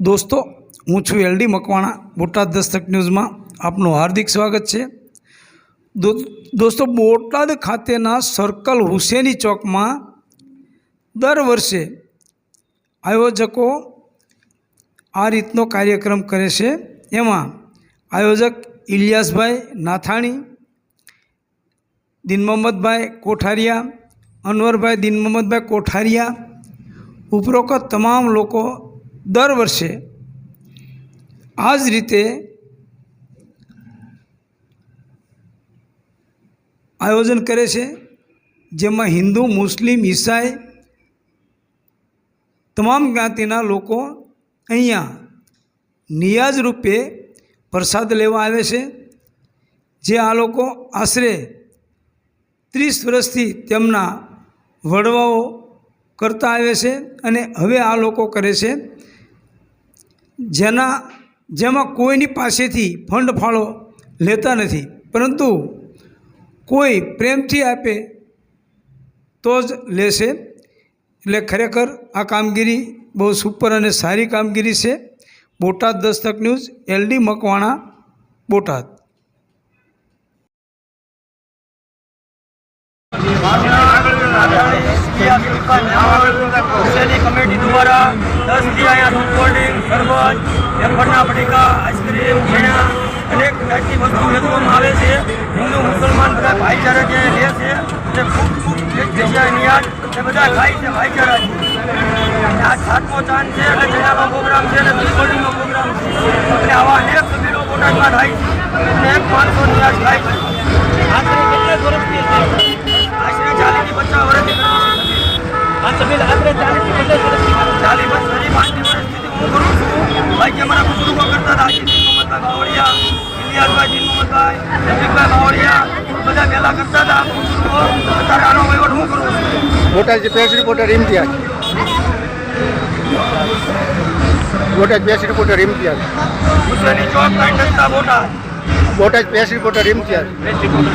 દોસ્તો, હું છું એલડી મકવાણા, બોટાદ દસ્તક ન્યૂઝમાં આપનું હાર્દિક સ્વાગત છે. દોસ્તો, બોટાદ ખાતેના સર્કલ હુસેની ચોકમાં દર વર્ષે આયોજકો આ રીતનો કાર્યક્રમ કરે છે. એમાં આયોજક ઇલિયાસભાઈ નાથાણી દિનમહમ્મદભાઈ કોઠારિયા, અનવરભાઈ દિનમહમ્મદભાઈ કોઠારિયા, ઉપરોક્ત તમામ લોકો દર વર્ષે આ જ રીતે આયોજન કરે છે, જેમાં હિન્દુ, મુસ્લિમ, ઈસાઈ તમામ જ્ઞાતિના લોકો અહીંયા નિયાજ રૂપે પ્રસાદ લેવા આવે છે, જે આ લોકો આશરે ત્રીસ વર્ષથી તેમના વડવાઓ કરતા આવે છે અને હવે આ લોકો કરે છે. જેના, જેમાં કોઈની પાસેથી ફંડ ફાળો લેતા નથી. પરંતુ કોઈ પ્રેમથી આપે તો જ લેશે. એટલે ખરેખર આ કામગીરી બહુ સુપર અને સારી કામગીરી છે. Botad Dastak news, LD Makwana, Botad. Committee દ્વારા દસથી અહીંયા શરબત વેફરના પડીકા, આઈસ્ક્રીમ છેણા અનેક જાતની વસ્તુ વેચવામાં આવે છે. હિન્દુ, મુસલમાન બધા ભાઈચારા જે લે છે, તે ખૂબ ખૂબ જગ્યાએ એ બધા ખાય છે, ભાઈચારા આ સાતમો ચાંદ છે એટલે ચણાનો પ્રોગ્રામ છે, અને દૂધ પ્રોગ્રામ છે. અને આવા અનેક મેળો બોટાદમાં થાય છે, અને એક પાંચસો નિયાજ થાય છે. આશરે કેટલા વર્ષથી આશરે ચાલીસથી પચાસ વર્ષથી કે અમારા બુઝુર્ગો કરતા હતા. મોહમ્મદભાઈ બાવળિયા ઇલિયાસભાઈ મોહમ્મદભાઈ રફીકભાઈ બાવળિયા બધા પહેલા કરતા હતા. બુઝુર્ગો અત્યારે આનો વહીવટ હું કરું છું? Botad press reporter Imtiyaz Botad press reporter Imtiyaz ચોક Botad. Botad press reporter Imtiyaz press reporter